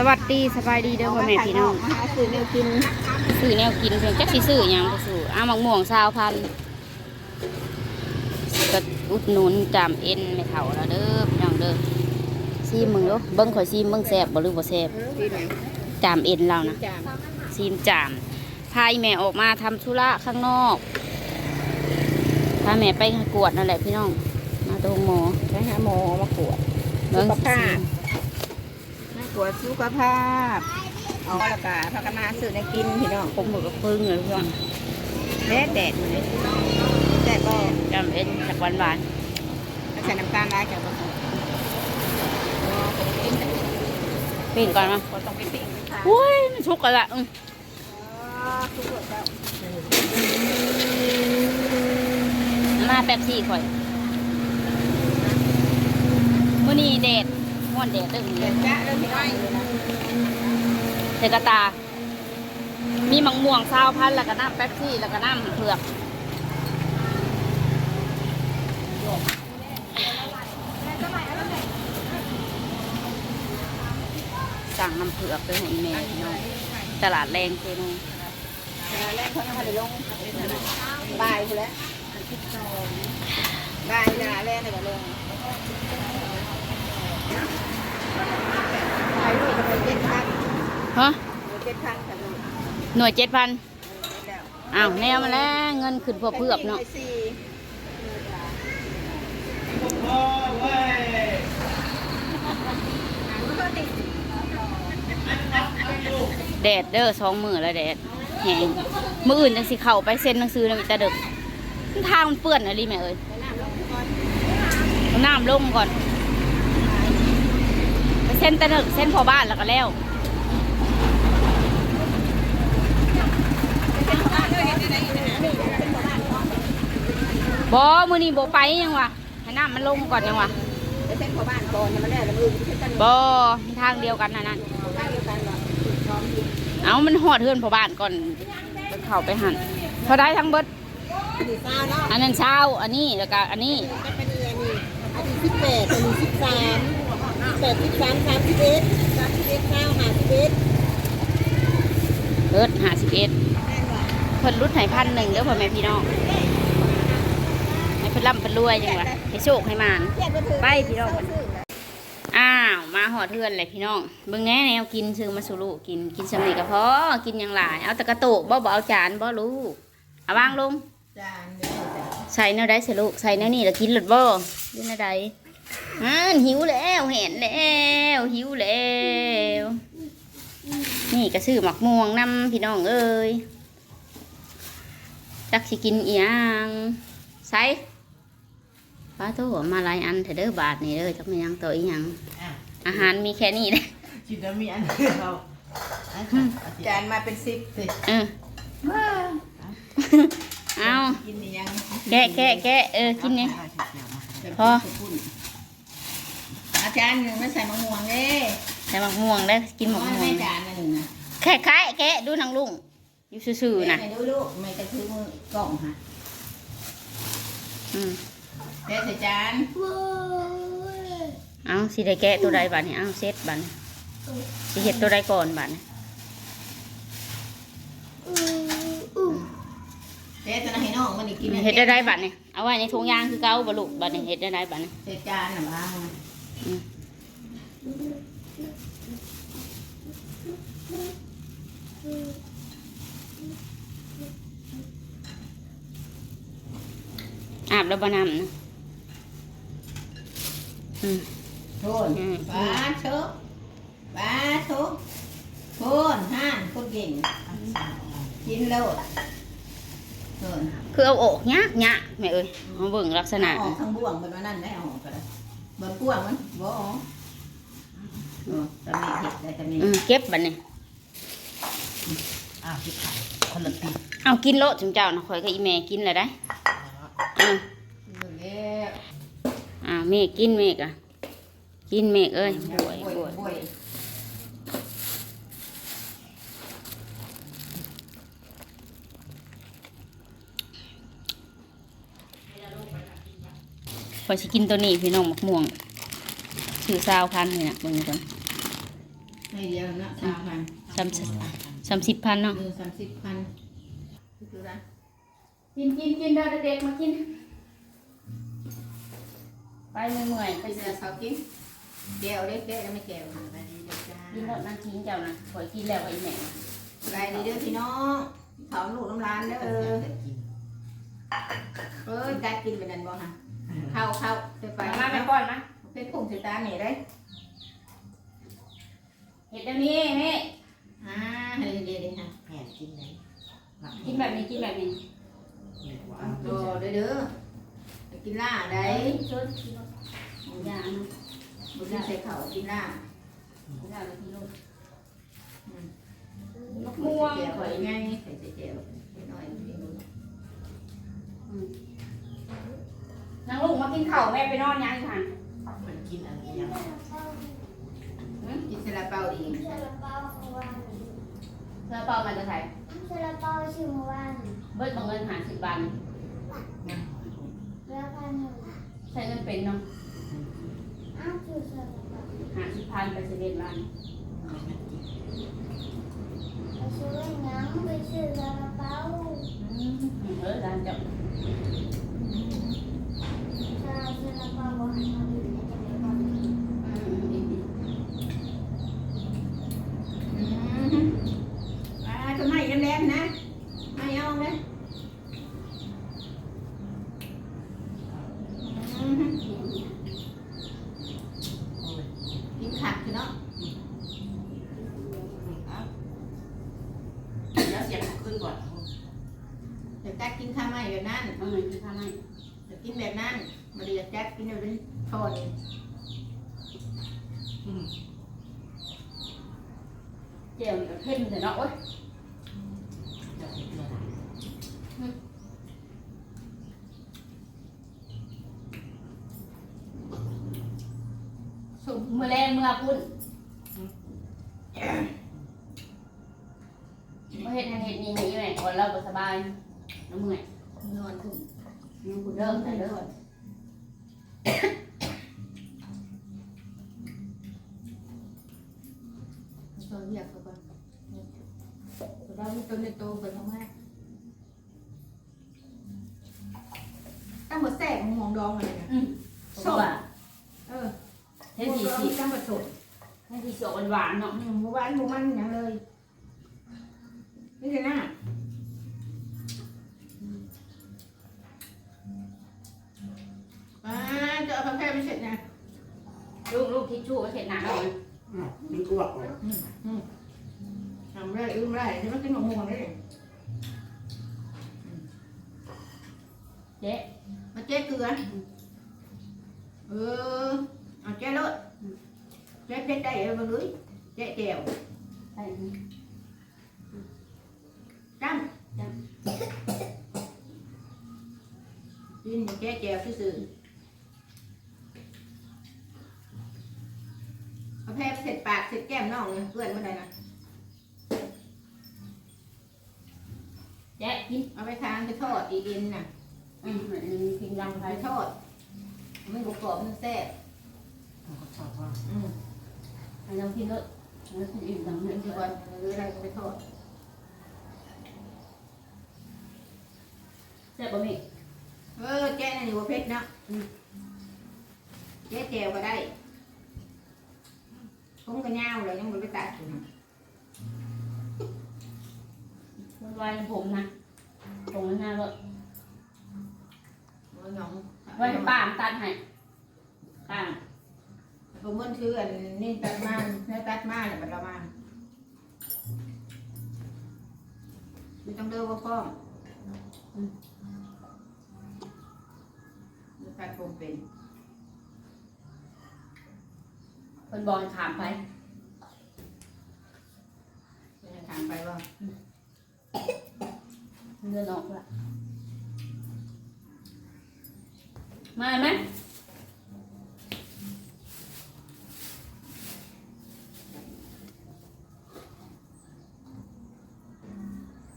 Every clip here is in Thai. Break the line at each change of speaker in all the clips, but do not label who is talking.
สวัสดีสบายดีเด้อพ่อแม่พี่น้อง
มาหาซื้อแนวกิน
ซื้อแนวกินเพียงจักสิซื้อหยังบ่ซื้ออ้ามักม่วงซาวพันก็อุดหนุนจามเอ็นไม่เท่าแล้วเด้อพี่น้องเด้อซีมึงเด้อเบิ่งข่อยซีมึงแซ่บบ่หรือบ่แซ่บ
ที่ไหน
จามเอ็นเรานะ
จาม
ซีมจามพาอีแม่ออกมาทำธุระข้างนอกพาแม่ไปกวดนั่นแหละพี่น้อง มาตรงหมอ
ไปหาหมอมาตรวจ
เบิ่ง
สุขภาพ
ซีม
มาตร วจสุขภาพเอาละกาพากันมาซื้อแนวกินพี่น้อง
ผมหมดกับพึ่งเลยพี่น้อง
แดดแดดอยู่เลยแดดก็
จามเอ็นจากหวานหวาน
ใส่น้ำตาลได้จากบ่ต้องกิน
ๆปิ้งก่อนมา
ก็ต้องไปปิ้งไปทาน
อุ้ยมันชุกกันละอืม
ทุกคนเจ้า
มาแป๊บซี่ข่อยมื่อนี้แดด ม่วนแดดเด้อมื้อ
เด็
นี้
ดจ้าเริ่มพี่เลยนะ
เตกตา มีมังม่วงซาวพันแล้วก็น้ำแป๊บซี่แล้วก็น้ำเผือกสั่งน้ำเผือกด้วยให้แม่น้องตลาดแรงเจนู
แรกเขายังไม่ได้ลงบายไปแล้วบายนะแรกเลยก็ลง ไปลูกจะไปเจ็ดพัน
ฮะ
เจ็ดพันกับลูก
หน่วยเจ็ดพันอ้าวแนวมาแล้วเงินขึ้นพอเพื่อกเนาะแดดเด้อสองมือแล้วแดดแหงมืออื่นจังสิเข้าไปเซ็นหนังสือนะมิตาเด็กทางมันเปื้อนอะไรแม่เอ้ยน้ำลงก่อน เซ็นแตะเด็กเซ็นพอบ้านแล้วก็แล้วบอมือนี้บไปยังวะให้น้ำมันลงก่อนยังวะ
ไปเส้นพอบ้านก่อนเนี่ยมันได้ละมือที่ตั้ง
บอทางเดียวกันนะนั่น
บ้านเดียวกันหรอพร้อมดี
เอามันหอดเฮือนพอบ้านก่อนไปเข้าไปหันเท่าได้ทั้งเบิด
ดีซ่าเนาะ
อันนั้นเช้าอันนี้แล้วก็อันนี้
ก็เป็นเอียนี่อันนี้สิบแปดอันนี้สิบสาม แปดสิบสามสามสิบเอ็ดสามสิบเอ็ดเก้าห้าสิบเอ็ด
เบิดห้าสิบเอ็ดเพิ่นรุดให้พันหนึ่งเด้อพ่อแม่พี่น้องให้เพิ่นร่ำเพิ่นรวยจังวะให้โชคให้มานไปพี่น้องอ้าวมาหอดเทือนเลยพี่น้องเบิ่งแหน่แนวกินซื้อมาสู่ลูกกินกินสำเร็จก็พอกินอย่างหลายเอาแต่กระโตกบ่บ่เอาจานบ่ลูกเอาวางลง
จานเดียวจ้ะ
ใส่แนวใดใส่ลูกใส่แนวนี้แล้วกินหลุดบ่กินแนวใด อ่านหิวแล้วเห็นแล้วหิวแล้ว นี่ก็ซื้อหมักม่วงนำพี่น้องเอ้ยจักสิกินอีหยังใส่ป้าโตมาหลายอันเถอะเด้อบาทนี่เด้อจักมีหยังต่ออีหยังอาหารมีแค่นี้เด้อ
จิตมีอันเดียวอันค่ะ
จานมาเป็นสิบสิ
เออเอา
กินนี่ยัง
แกะแกะแกะเออกินนี่พอ
อาจารย์หนึ่งไม่ใส่มะม่วงเด้
ใส่หมักม่วงได้อกินหมักม่ว
ไม่
ง
จานหนึ่งนะ
แค่คล้ายแกะดูทางลุงอยู่ซื่อๆนะ
ไม่ดูลูกไม่กระทือมือกล่องค่ะ
อืม
เด้ใส่จาน
เอาสิได้แกะตัวใดบัดนี้เอาเซตบัดนี้สิเฮ็ดตัวใดก่อนบัดนี้
เด้จะให้น้องมันอีกกิน
เฮ็ดได้ไดบัดนี้เอาไว้ในถุงยางคือเก่าบ่ลูกบัดนี้เฮ็ดได้ไดบัดนี้
ใส่จานน่ะบ้าง
อืมอาบแล้วบ่น้ำนะอืม
โทนป้าเชอะป้าเชอะโทนห่านคนเก่งกินแล้วโทน
คือเอาออกยากยากแม่เอ้ยเอาเบิ่งลักษณะ
ออกทางบ่วงเป็นว่านั่นได้ออกก็ได้เบิ่งกวางมันบ่ออกโอ้ตำหนิเห็ดได้ตำหนิ
อืมเก็บบัดนี้
อ้าวพี่ไข่คนละตี
เอากินโลดจุมเจ้านะข่อยกับอีแม่กินเลยได้อ่า
เบิ่งแล้ว
อ่าเมฆกินเมฆอะ กินเมฆเอ้ยบวยบวย
บวย
ข่อยสิกินตัวนี้พี่น้องมะม่วงชื่อซาวพันธุ์นี่นะเบิ่งก่อน
ให้เดียวนะสามพัน
สามสิบสามสิบพันเนาะ
สามสิบพันดูนะ
กินกินกินเด้อเด็กๆมากิน ไปเมื่อย
ไปเสือสาวกินแก้วเล็กแก้วแล้วไม่แก้ว
กินรถนั่งทิ้งเจ้านะขอยกินแล้วไอ้แม่
ไปดีเด้อพี่น้องเขาลูกน้ำร้านเด้อ เออ
แต่กิน
เออกัดกินไปนั่นบ่ฮะเข้าเข้าไปไป
มาไปก่อนนะ
เป็นผงสีตาเนี่ยได้
เห็ดเดี๋ยวนี้แม่
อ่าให้เดียวๆฮะ
แผ่นกินไหนหมัก
กินแบบนี้กินแบบนี้
หวา
เอา
น
โตเด้อเด้อไปกินล่าได้
ชดกินรถยานะ
บุญใส่เขากินล่า
กินแล้วกินรถ
มะม่วงข่อยไงา
งลูกมากินข้าวแม่ไปนอนยังค่ะ
มันกินอะไรยัง
กินซาลาเปาอีก
ซาลาเปาเมื่อวาน
เธอเปล่ามันจะใส่
ซาลาเปาชื่อเมื่อวาน
เบิดบังเงินหาสิบบาท
แล้วพันหนึ่ง
ใช้เงินเป็นเนาะ
อ้าวชื่อซาลาเปา
หาสิบพันไปเสด็จบ้าน
ไปซื้อหนังไปซื้อซาลาเปา
เออร้านเจ้า
ซาซาลาเปาบ
เอาเลยกินขัดคือเนาะ
แล้วเสียงขึ้นก่อน
แต่กัดกินข้าวไม่แบบนั้น
เอาเงินที่ข้าให้
แต่กินแบบนั้นมาเรียกกัดกินแบบเป็นทอน
เจียวกับเข้มแต่เนาะโอ๊ย
จะเป็นเรื่องอะไร
สุกมือแรงมือพุ่นมาเห็ดทางเห็ดนี่ให้แม่ก่อนเราก็สบายน้ำเมื่อย
นอนถึง
น้ำคุณเริ่มแต่เริ่ม
ตัวเรียกเขาก่อนเราไม่ตัวในโตไปทำไมตั้งหมดแทรกม เอาผ้าแพร่ไปเสร็จนะ
ลูกลูกทิชชู่ก็เห็ดหนาเอาเลย
มันอ้วกเลย
ทำไรอึ้มไรใช่ไหมกินหมกม่วงเลย
เจ๊
มาเจ๊เกลือเออเอาเจ๊รถเจ๊เจ๊ได้เออมาเลยเจ๊แจว
ใส่นี่
จ้ำจ้ำกินเจ๊แจวซื่อๆเอาแพร่เสร็จปากเสร็จแก้ม น้องเลยเพื่อนเมื่อไรนะ
เจ๊กิน
เอาไปทานไปทอดอีดินน่ะ
อืมมันพิงรัง
ไป
ไป
ทอดมันกรอบๆมันแซ่บ
มันก็ชอบว่า
อืม
ให้เรากินเลยแล้วกินอิ่มจังเล
เดี๋ย
ยว
ทีวันหรืออะไรก็ไปทอด
เจ๊บะหมี่
เออแจ้นั่นอยู่ประเภทเนาะอืมแจ้แจวก็ได้ ผมก็ย่าวเลยยังไม่ไปตัดอยู่นะ
มันไว้ผมนะตรงนั้นหน้ารถ
มันหยอง
ไว้ให้ป้ามตัดให้ป้าม
ผมมันคืออันนี่ตัดมาเนื้อตัดมาเนี่ยมันละมาไม่ต้องเดินว่าฟ้องเนื้อตัดผมเป็น
เป็นบอลขามไป
ถามไปว่า
เดินออกละมาไหม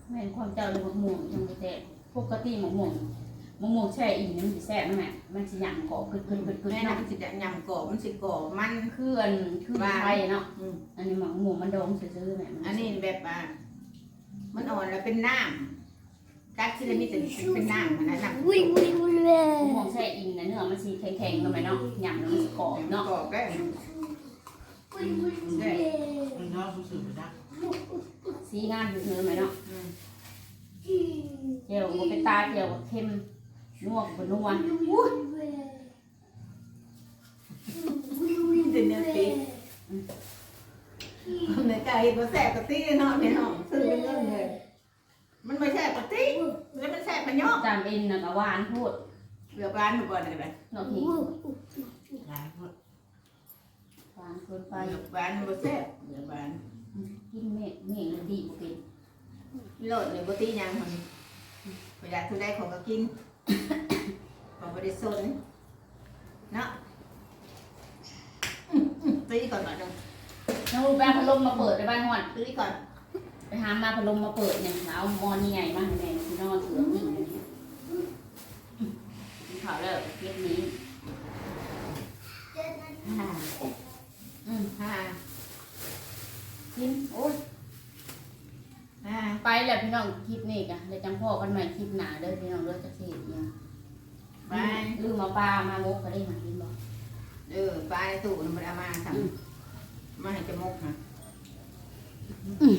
แม่นความเจ้าเลยหมกม่วงยังไม่แตกปกติหมกม่วง มะม่วงแช่อิ่มนี่มันสิแซ่บนะแม่มันสิหยั่งกรอบขึ้นขึ้นขึ้นขึ้น
แม่
เนาะ
น้ำสิจะยำกรอบมันสิกรอบมัน
คืออันคือไทยเนาะ
อืม
อันนี้หมักหมูมันดองซื้อๆแม่มั
อันนี้แบบอะมันอ่อนแล้วเป็นน้ำกัดที่ได้มีแต่เป็นน้ำมันนะน้ำ
วิ่งวิ่งวิ่งเลย
มะม่วงแช่อิ่มนะเนื้อมันสิแข็งๆเนาะแม่เนาะหยั่งแล้วมันสิกรอบ
เนาะ
เนาะ
กรอบได้
วิ่งวิ่งวิ่งเลย
มันน้องผู้สื่อไม่ได้
สีงามอยู่เนื้อแม่เนาะ
อืม
เจียวบ่เป็นตาเจียวบ่เค็ม นัวบ่นัว
เดี๋ยวนี้ตีเนื้อไก่ก็แซ่บกะทิเนาะเนี่ยเนาะซื้อเป็นเงินเลยมันไม่แซ่บกะทิแล้วมันแซ่บมันยอก
จามเอ็นน่ะก็หวานโพูด
เหลือร้านอยู่บ่อนอะไร
เนาะพี่
หลายคน
หวานเกินไป
ไปเหลือร้านมันบ่แซ่บเหลือร้าน
กินเมฆเมฆเลยดีบ่เป็น
โลดเลยบ่ตีหยังมันประหยัดทุได้ของก็กิน ของบ่ได้สนเนาะอืมอืมตีก่อนก่อนเนาะ
น้องลูกไปเอาพัดลมมาเปิดในบ้านฮอด
ตีก่อน
ไปหามาพัดลมมาเปิดเนี่ยเอามอนใหญ่มาให้แม่พี่นอนเสือนี่เลยเนี่ยกินข้าวแล้วเก็บนี้
ห้า
อืม
ห้า
กินโอ้ ย
ห้า
ไปแล้วพี่น้องคลิปนี้กะเดี๋ยวจังพ่อกันใหม่คลิปหน้าเด้อพี่น้องเด้อจะเสียเนี่ย
ไป
ลืมมาปลามามกก็ได้มากินบ่
เออปลาในตู้มันเอามาทำมาให้จมกนะ
อืม